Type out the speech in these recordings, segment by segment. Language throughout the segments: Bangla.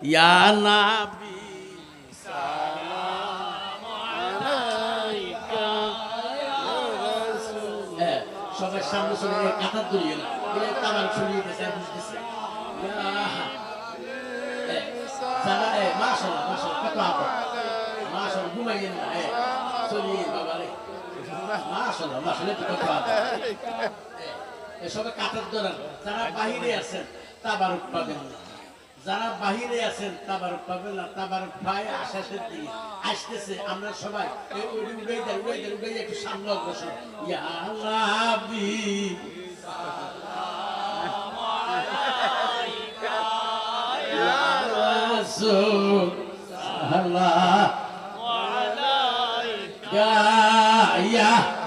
ইয়া নাবি হ্যাঁ, সবার সামনে গিয়ে কাতার দড়িয়ে না। এ তাবার ছড়িয়ে গেছে আর বুঝতেছে। যারা এ মাশাল্লাহ মাশাল্লাহ কত আপদ মাশাল্লাহ ঘুমাইয়েন না এ চলিয়ে বাবা রে মাশাল্লাহ তো কত আপদ এ সবে কাতার ধরান যারা বাহিরে আছেন তাবারুক পাবেন না যারা বাহিরে আছেন তাবারুক পাবেন না তাবারুক ভাই আশাসের দিকে আসতেছে আমরা সবাই এই উড়ে উড়ে দেয় উড়ে দেয় উড়ে একটু সামনে অগ্রসর ইয়া আল্লাহি ইয়া রাসূল আল্লাহ ইয়া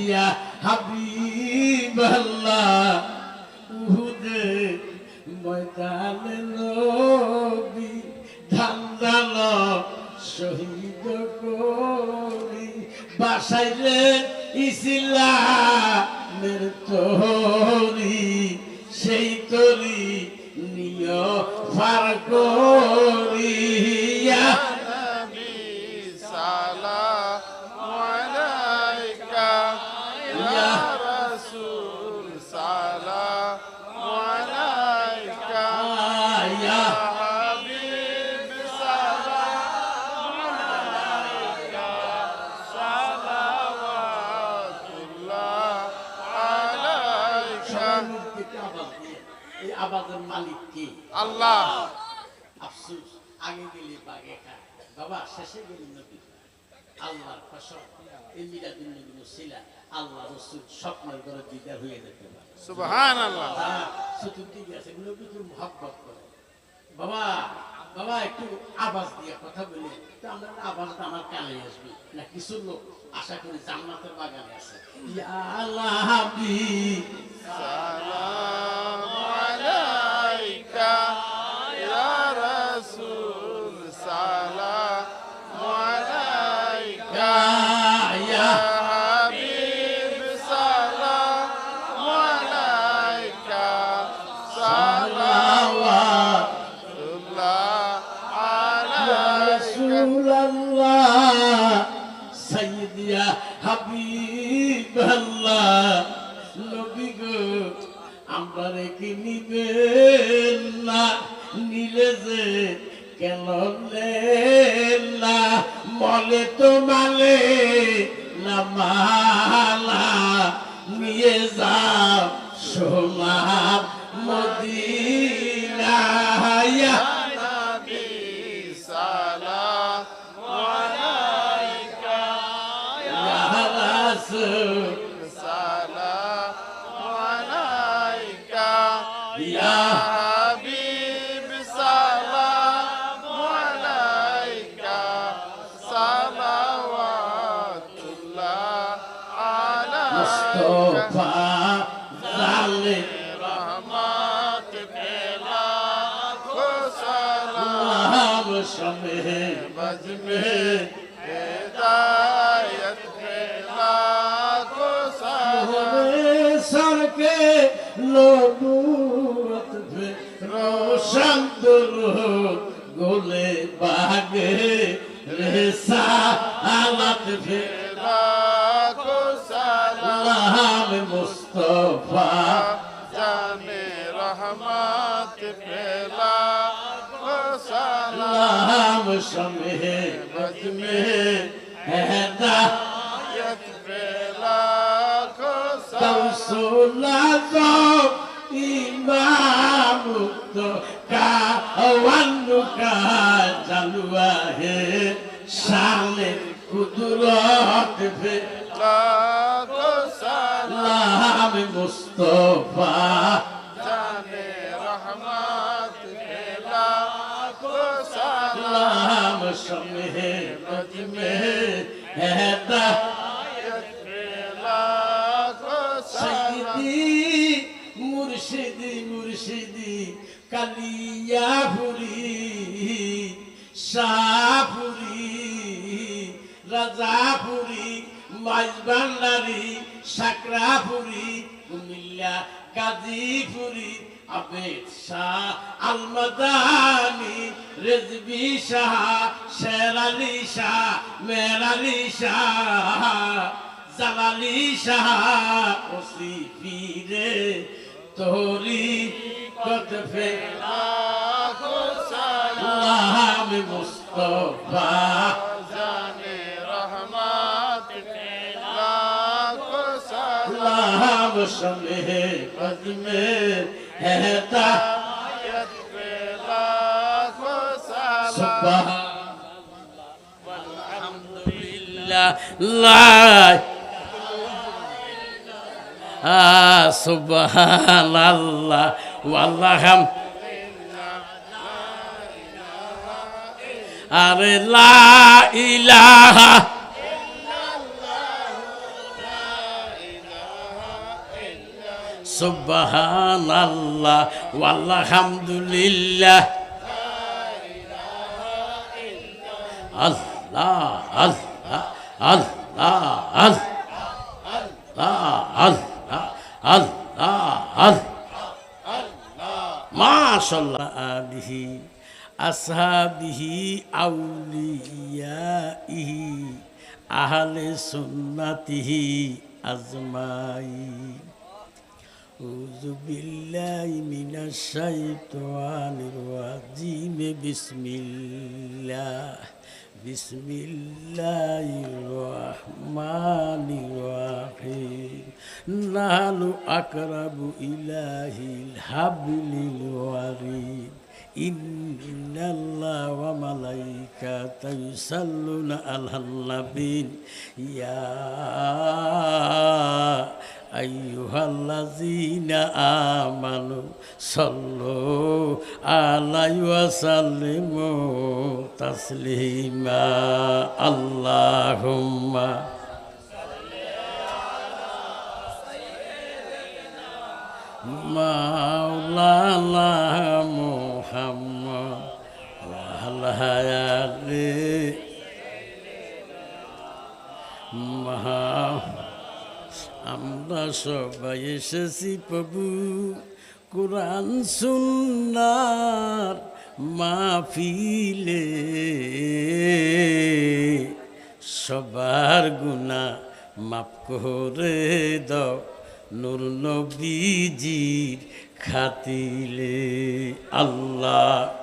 ইয়া হাবিবাল্লাহ উহুদে ময়দানে নবী ধান্দাল শহীদ করি। বাসাইলেন ইসলামের তরি সেই তরি নিয় ফার বাগে খায় বাবা শেষে গেলে নবী আল্লাহর ফসল এই মিরাদুল নবী আল্লাহ রসুল স্বপ্নের ঘরে দিদার হয়ে যেতে পারে। সুবহান আল্লাহ চতুর্দিকে আছে নবীতুর মহব্বত করে। বাবা বাবা একটু আওয়াজ দিয়ে কথা বলে তো আমরা আওয়াজটা আমার কানে আসবে। না কিছু লোক আশা করি জান্নাতের বাগানে আছে। ইয়া আল্লাহ হাবিব। রেখে নিবেন না নিলে যে কেন না মলে তো মালে না মালা, নিয়ে যাও সোনার মদিনা शमे बज में हिदायत मिला को साहबे सर के लोगूरत में रोशन दुरो गोले बागे रेसा आलत फेरा को सलाम मुस्तफा जाने रहमत फैला سلام شمع بزم ہدایت پیلا کو توسلات امام تو کا ون کا جلوہ ہے شان قدرت پیلا کو سلام مصطفیٰ naam samhe bajme heda Sayeedi, Murshidi Murshidi, কালিয়া ভুরি শাহপুরি রাজাপুরি মাইজবান্ডারি সাকরাপুরি কুমিল্লা গাজীপুরি আবেদ শাহ আলমাদানি রেজবি শাহ শের আলী শাহ মের আলী শাহ জালালি শাহ। ওসি পীরে তোরি কত ফেরা লাখো সালাম আল্লাহ মুস্তফা। জানে রহমত কে লাখো সালাম। সমে কদমে اهتع سبحان والحمد لله الله. آه سبحان الله. والله هم أري لا إله ওয়ালহামদুলিল্লাহ। আল্লাহ আল্লাহ আল্লাহ আল্লাহ আল্লাহ আল্লাহ আল্লাহ। মাশাল্লাহ আলিহি, আসহাবিহি, আউলিয়াইহি, আহলে সুন্নাতিহি আজমাইন। أعوذ بالله من الشيطان الرجيم بسم الله بسم الله الرحمن الرحيم نحن أقرب إله الحبل الوريد إن الله وملائكته يصلون على النبي يا আমানু সল্লু আলাইয়া সাল্লিমু তাসলিমা। আল্লাহ মাওলানা মুহাম্মদ ওয়া আলা আমরা সবাই এসেছি প্রভু। কোরআন সুন্নার মাফিলে সবার গুণা মাফ করে দাও নূর নবীজির খাতিলে। আল্লাহ।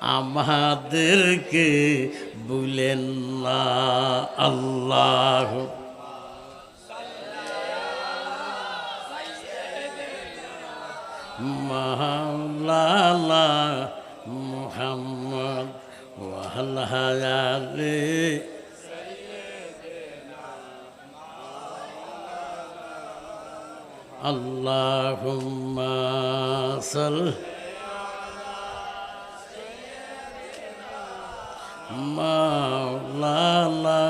আমাদেরকে বলেন না আল্লাহ। মাওলানা মুহাম্মদ ওয়াহালে আল্লাহুম্মা সাল্লাল্লাহু مولانا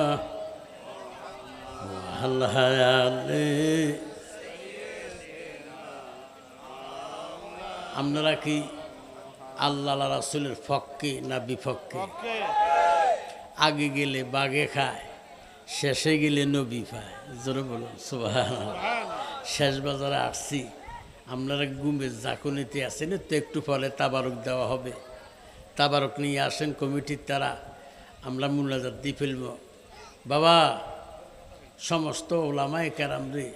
وهالهيالي আপনারা কি আল্লাহ রাসুলের পক্ষে না বিপক্ষে আগে গেলে বাগে খায় শেষে গেলে নবী পায় জোরে বলুন সুবাহ শেষ বাজারে আসছি আপনারা গুমে জাকুনিতে আছেন তো একটু পরে তাবারক দেওয়া হবে তাবারক নিয়ে আসেন কমিটির তারা আমরা মুলাজাত দিয়ে ফেলব। বাবা, সমস্ত ওলামায় কারামরে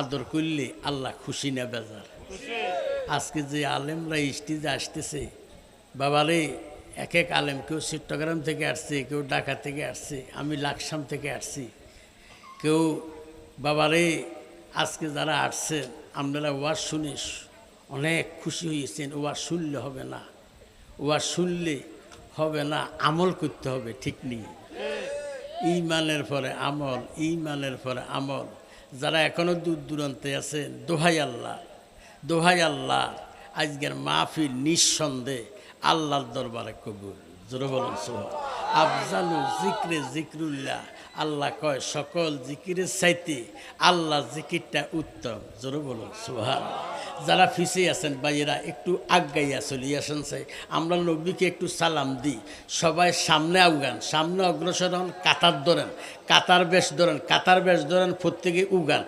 আদর করলে আল্লাহ খুশি না বেজার। আজকে যে আলেমরা স্টেজে আসতেছে বাবারে এক এক আলেম কেউ চট্টগ্রাম থেকে আসছে, কেউ ঢাকা থেকে আসছে, আমি লাকসাম থেকে আসছি। কেউ বাবারে আজকে যারা আসছেন, আপনারা ওয়াজ শুনে অনেক খুশি হয়েছেন ও আর শুনলে হবে না। ও আর শুনলে হবে না, আমল করতে হবে, ঠিক নেই। ইমানের পরে আমল, ইমানের পরে আমল। যারা এখনও দূর দূরান্তে আছেন, দোহাই আল্লাহ দোহাই আল্লাহ, আজকের মাহফিল নিঃসন্দেহে আল্লাহর দরবারে কবুল। জোরে বলুন আফজালু জিক্রে জিক্রুল্লাহ। আল্লাহ কয়, সকল জিকিরের চাইতে আল্লাহ জিকিরটা উত্তম। জোরে বলুন সোহান যারা ফিসে আছেন বা এরা একটু আগাইয়া চলে আসেন আমরা নব্বীকে একটু সালাম দিই। সবাই সামনে আউগান, সামনে অগ্রসর হন, কাতার ধরেন, কাতার বেশ ধরেন, কাতার বেশ ধরেন, প্রত্যেকে উগান।